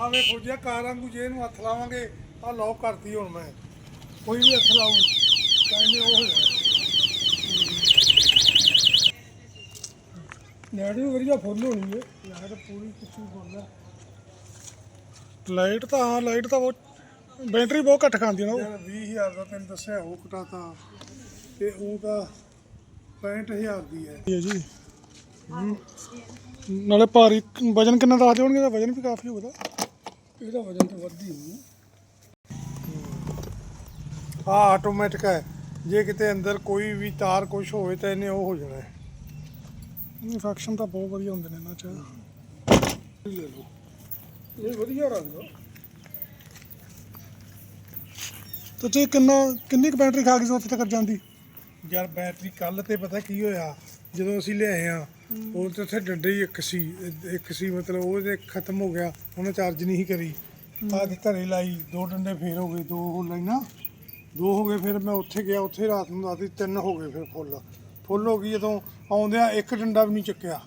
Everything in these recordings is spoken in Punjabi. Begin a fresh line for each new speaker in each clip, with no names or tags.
ਆ ਵੇ ਫੌਜੀਆ ਕਾਰ ਵਾਂਗੂ ਜੇ ਇਹਨੂੰ ਹੱਥ ਲਾਵਾਂਗੇ ਆ ਲੌਕ ਕਰਤੀ ਹੁਣ ਮੈਂ। ਕੋਈ ਵੀ ਹੱਥ ਤਾਂ ਇਹਨੇ ਉਹ ਹੋ। ਜਾਣਾ
ਲਾਈਟ ਵੀ ਵਧੀਆ ਫੁੱਲ ਹੋਣੀ ਹੈ।
ਯਾਰ ਪੂਰੀ ਕਿੱਥੋਂ ਬੋਲਦਾ
ਲਾਈਟ ਤਾਂ ਹਾਂ ਲਾਈਟ ਤਾਂ ਬਹੁਤ ਬੈਟਰੀ ਬਹੁਤ ਘੱਟ ਖਾਂਦੀ ਨਾ
ਯਾਰ 20000 ਦਾ ਤੈਨੂੰ ਦੱਸਿਆ ਉਹ ਕਟਾਤਾ। ਤੇ ਉਹ ਤਾਂ 65000 ਦੀ ਹੈ।
ਉਹ ਜੀ। ਨਾਲੇ ਭਾਰੀ ਵਜਨ ਕਿੰਨਾ ਦੱਸਦੇ ਹੋਣਗੇ ਤਾਂ ਵਜਨ ਵੀ ਕਾਫੀ ਹੋਊਗਾ।
ਇਹਦਾ ਵਜਨ ਤਾਂ ਵੱਧੀ ਹੋਊ ਆ ਆਟੋਮੈਟਿਕ ਹੈ। ਜੇ ਕਿਤੇ ਅੰਦਰ ਕੋਈ ਵੀ ਤਾਰ ਕੁਝ ਹੋਵੇ ਤਾਂ ਇਹਨੇ ਉਹ ਹੋ ਜਾਣਾ ਹੈ।
ਫੰਕਸ਼ਨ ਤਾਂ ਬਹੁਤ ਵਧੀਆ ਹੁੰਦੇ ਨੇ ਇਹਨਾਂ ਚ।
ਲੈ ਲਓ। ਇਹ ਵਧੀਆ ਰੰਗ ਆ।
ਤੇ ਜੇ ਕਿੰਨਾ ਕਿੰਨੀ ਕੁ ਬੈਟਰੀ ਖਾ ਗਈ ਸੀ ਉੱਥੇ ਤੱਕ ਜਾਂਦੀ?
ਯਾਰ ਬੈਟਰੀ ਕੱਲ ਤੇ ਪਤਾ ਕੀ ਹੋਇਆ? ਜਦੋਂ ਅਸੀਂ ਲਿਆਏ ਆ ਉਹ ਤੇ ਉੱਥੇ ਡੰਡੇ ਹੀ ਇੱਕ ਸੀ ਇੱਕ ਸੀ ਮਤਲਬ ਉਹ ਤੇ ਖਤਮ ਹੋ ਗਿਆ ਉਹਨੇ ਚਾਰਜ ਨਹੀਂ ਕਰੀ। ਆ ਕੇ ਘਰੇ ਲਾਈ ਦੋ ਡੰਡੇ ਫੇਰ ਹੋ ਗਏ ਦੋ ਉਹ ਲਾਈਆਂ ਦੋ ਹੋ ਗਏ ਫਿਰ ਮੈਂ ਉੱਥੇ ਗਿਆ ਉੱਥੇ ਰਾਤ ਨੂੰ ਰਾਤੀ ਤਿੰਨ ਹੋ ਗਏ ਫਿਰ ਫੁੱਲ। ਫੁੱਲ ਹੋ ਗਈ ਜਦੋਂ ਆਉਂਦਿਆਂ ਇੱਕ ਡੰਡਾ ਵੀ ਨਹੀਂ ਚੱਕਿਆ।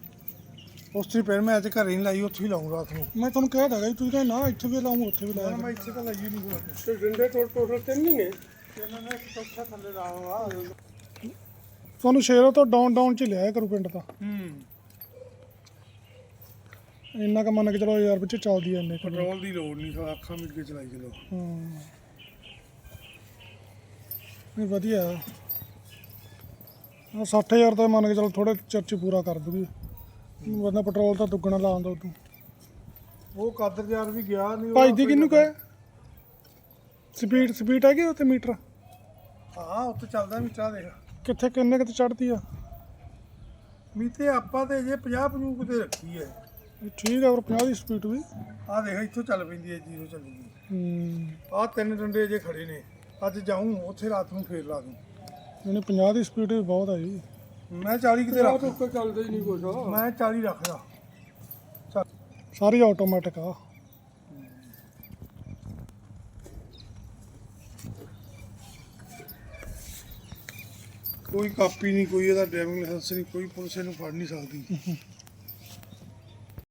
ਉਸ ਤੋਂ ਫਿਰ ਮੈਂ ਅੱਜ ਘਰੇ ਨਹੀਂ ਲਾਈ ਉੱਥੇ ਹੀ ਲਾਉਂ ਰਾਤ ਨੂੰ।
ਮੈਂ ਤੁਹਾਨੂੰ ਕਹਿ ਦਾਂਗਾ ਤੁਸੀਂ ਕਹਿੰਦੇ ਨਾ ਇੱਥੇ ਵੀ ਲਾਉਂ ਉੱਥੇ ਵੀ
ਮੈਂ
ਲਾਇਆ
ਇੱਥੇ ਤਾਂ ਲਾਈ ਨਹੀਂ। ਹੋਇਆ
ਤੇ ਡੰਡੇ ਟੋਟ ਟੋਟਲ ਤਿੰਨ ਹੀ ਨੇ?
ਇਹਨਾਂ ਨੇ ਚੌਥਾ ਥੱਲੇ ਲਾਉਣਾ
ਤੁਹਾਨੂੰ ਸ਼ੇਰੋ ਤੋਂ ਡਾਊਨ ਡਾਊਨ ਚ ਲਿਆਇਆ ਕਰੂ ਪਿੰਡ ਤਾਂ।
ਹੂੰ।
ਇੰਨਾ ਕੁ ਮੰਨ ਕੇ ਚਲੋ ਯਾਰ ਵਿੱਚ ਚੱਲਦੀ ਐ ਇੰਨੇ ਕੁ।
ਪੈਟਰੋਲ ਦੀ ਲੋੜ ਨਹੀਂ ਸੋ ਅੱਖਾਂ ਮਿਟ ਕੇ ਚਲਾਈ ਚਲੋ।
ਹਾਂ। ਨਹੀਂ ਵਧੀਆ। ਆ 60000 ਦਾ ਮੰਨ ਕੇ ਚਲੋ ਥੋੜੇ ਚਿਰ ਚ ਪੂਰਾ ਕਰ ਦੂਗੀ। ਵਰਨਾ ਪੈਟਰੋਲ ਤਾਂ ਦੁੱਗਣਾ ਲਾ ਆਉਂਦਾ ਉਦੋਂ
ਉਹ ਕਾਦਰ ਯਾਰ ਵੀ ਗਿਆ ਨਹੀਂ
ਭਾਈ ਦੀ ਕਿਹਨੂੰ ਕਹੇ? ਸਪੀਡ ਸਪੀਡ ਹੈਗੀ ਉੱਤੇ ਮੀਟਰ?
ਹਾਂ ਉੱਥੇ ਚੱਲਦਾ ਮੀਟਰ ਦੇਖ।
ਕਿੱਥੇ ਕਿੰਨੇ ਕਿਤੇ ਚੜਦੀ ਆ?
ਮੀਤੇ ਆਪਾਂ ਤੇ ਜੇ 50 50 ਤੇ ਰੱਖੀ ਹੈ
ਇਹ ਠੀਕ ਆ ਪਰ 50 ਦੀ ਸਪੀਡ ਵੀ।
ਆਹ ਦੇਖ ਇੱਥੋਂ ਚੱਲ ਪੈਂਦੀ ਹੈ ਜੀਰੋ ਚੱਲੀ ਗਈ
ਹੂੰ।
ਆਹ ਤਿੰਨ ਡੰਡੇ ਜੇ ਖੜੇ ਨੇ। ਅੱਜ ਜਾਊਂ ਉੱਥੇ ਰਾਤ ਨੂੰ ਫੇਰ ਲਾ ਦੂੰ।
ਇਹਨੇ 50 ਦੀ ਸਪੀਡ ਵੀ ਬਹੁਤ ਆ ਜੀ।
ਮੈਂ 40 ਕਿਤੇ ਰੱਖ
ਉੱਤੇ ਚੱਲਦਾ ਹੀ ਨਹੀਂ ਕੁਝ
ਮੈਂ 40 ਰੱਖਦਾ।
ਸਾਰੀ ਆਟੋਮੈਟਿਕ ਆ।
ਕੋਈ ਕਾਪੀ ਨਹੀਂ ਕੋਈ ਇਹਦਾ ਡਰਾਈਵਿੰਗ ਲਾਇਸੈਂਸ ਨਹੀਂ ਕੋਈ ਪੁਲਿਸ ਇਹਨੂੰ ਫੜ ਨਹੀਂ ਸਕਦੀ।